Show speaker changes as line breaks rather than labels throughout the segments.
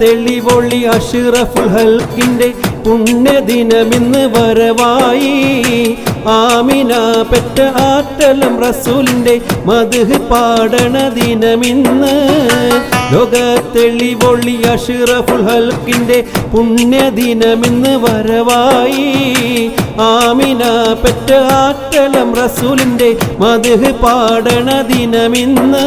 തെളിവൊളി അഷിറഫുൽ ഹൽക്കിന്റെ പുണ്യദിനമിന്ന് വരവായി. ആമിന പെറ്റ ആറ്റലം റസൂലിന്റെ മധുഹ് പാടണ ദിനമിന്ന് ലോക അഷിറഫുഹൽക്കിന്റെ പുണ്യദിനമിന്ന് വരവായി. ആമിന പെറ്റ ആറ്റലം റസൂലിന്റെ മധുഹ് പാടണ ദിനമിന്ന്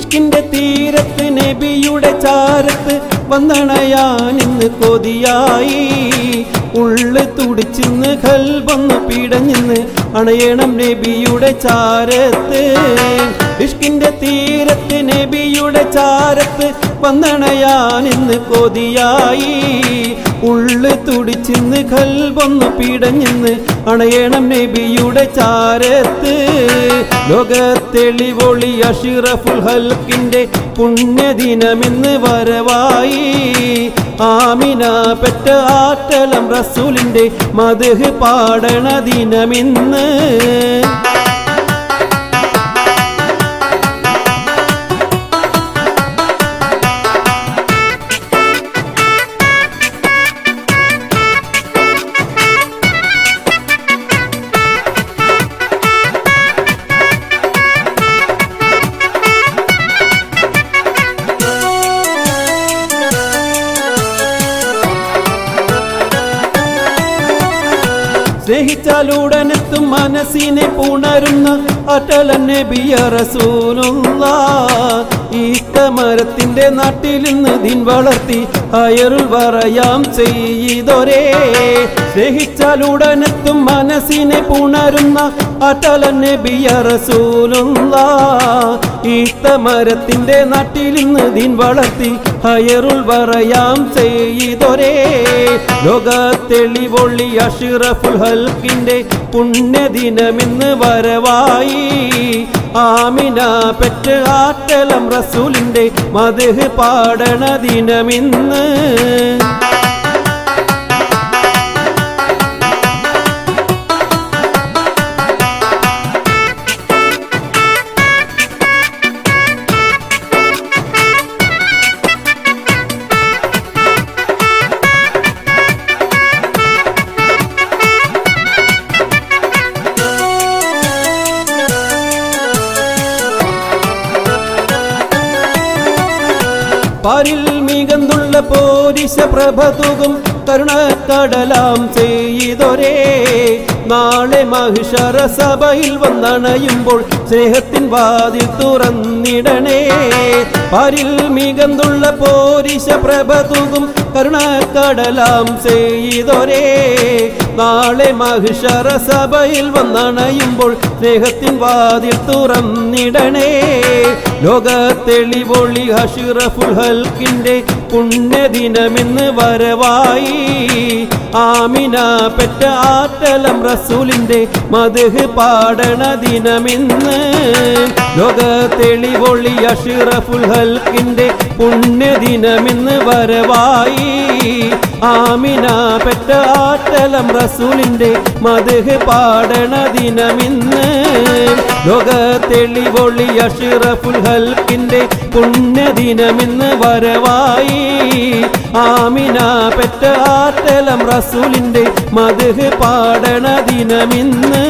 ഇഷ്കിന്റെ തീരത്ത് നബിയുടെ ചാരത്ത് വന്നണയാൻ ഇന്ന് കൊതിയായി. ഉള്ളു തുടിച്ചിന്ന് കൽവന്ന് പിടഞ്ഞിന്ന് അണയണം നബിയുടെ ചാരത്ത്. ഇഷ്കിന്റെ തീരത്ത് നബിയുടെ ചാരത്ത് വന്നണയാൻ ഇന്ന് കൊതിയായി. ഉള്ളു തുടിച്ചിന്ന് കൽവന്ന് പിടഞ്ഞിന്ന് അണയണം നബിയുടെ ചാരത്ത്. ലോകത്തെളിവൊളി അഷിറഫുൽ ഹൽക്കിന്റെ പുണ്യദിനമിന്ന് വരവായി. ആമിന പെറ്റ ആറ്റലം റസൂലിന്റെ മധുഹ് പാടണ ദിനമിന്ന്. സ്നേഹിച്ചാലുടനെത്തും മനസ്സിനെ പുണരുന്ന അടലൻ നബിയ റസൂലുള്ള ഈത്തമരത്തിന്റെ നാട്ടിൽ നിന്ന് ദിൻ വളർത്തി അയറുൾ പറയാം ചെയ്തൊരേ. സ്നേഹിച്ചാലുടനെത്തും മനസ്സിനെ പുണരുന്ന അടലനെ നബിയ റസൂലുള്ള ഈത്തമരത്തിന്റെ നാട്ടിലിന്ന് ദിൻ വളർത്തി ഹയറുൾ പറയാം ചെയ്തൊരേ. ലോകത്തെളിവൊള്ളി അഷിറഫുൽ ഹൽക്കിന്റെ പുണ്യദിനമിന്ന് വരവായി. ആമിന പെറ്റ് ആറ്റലം റസൂലിന്റെ മധു പാടണ ദിനമിന്ന്. പാരിൽ മികന്തുള്ള പോരിശ പ്രഭതുകും കരുണക്കടലാം ചെയ്തൊരേ. നാളെ മഹിഷറ സഭയിൽ വന്നണയുമ്പോൾ സ്നേഹത്തിൻ വാതിൽ തുറന്നിടണേ. പാരിൽ മികന്തുള്ള പോരിശ പ്രഭതുകും കരുണക്കടലാം ചെയ്തൊരേ. നാളെ മഹിഷറ സഭയിൽ വന്നണയുമ്പോൾ സ്നേഹത്തിൻ വാതിൽ തുറന്നിടണേ. ലോകത്തെളിവൊളി ഹഷിറ ഫുൽഹൽക്കിന്റെ പുണ്യദിനമെന്ന് വരവായി. ആമിന പെറ്റ ആറ്റലം റസൂലിന്റെ മധുഹ് പാടണ ദിനമിന്ന്. ലോകത്തെളിവൊളി ഹഷിറ ഫുൽഹൽക്കിന്റെ പുണ്യദിനമിന്ന് വരവായി. ആമിന പെറ്റ ആറ്റലം റസൂലിന്റെ മധുഹ് പാടണ ദിനമിന്ന്. ലോകത്തെളിവൊളി അഷിറഫുൽ ഹൽക്കിന്റെ പുണ്യദിനമിന്ന് വരവായി. ആമിന പെറ്റ ആറ്റലം റസൂലിന്റെ മധുഹ് പാടണ ദിനമിന്ന്.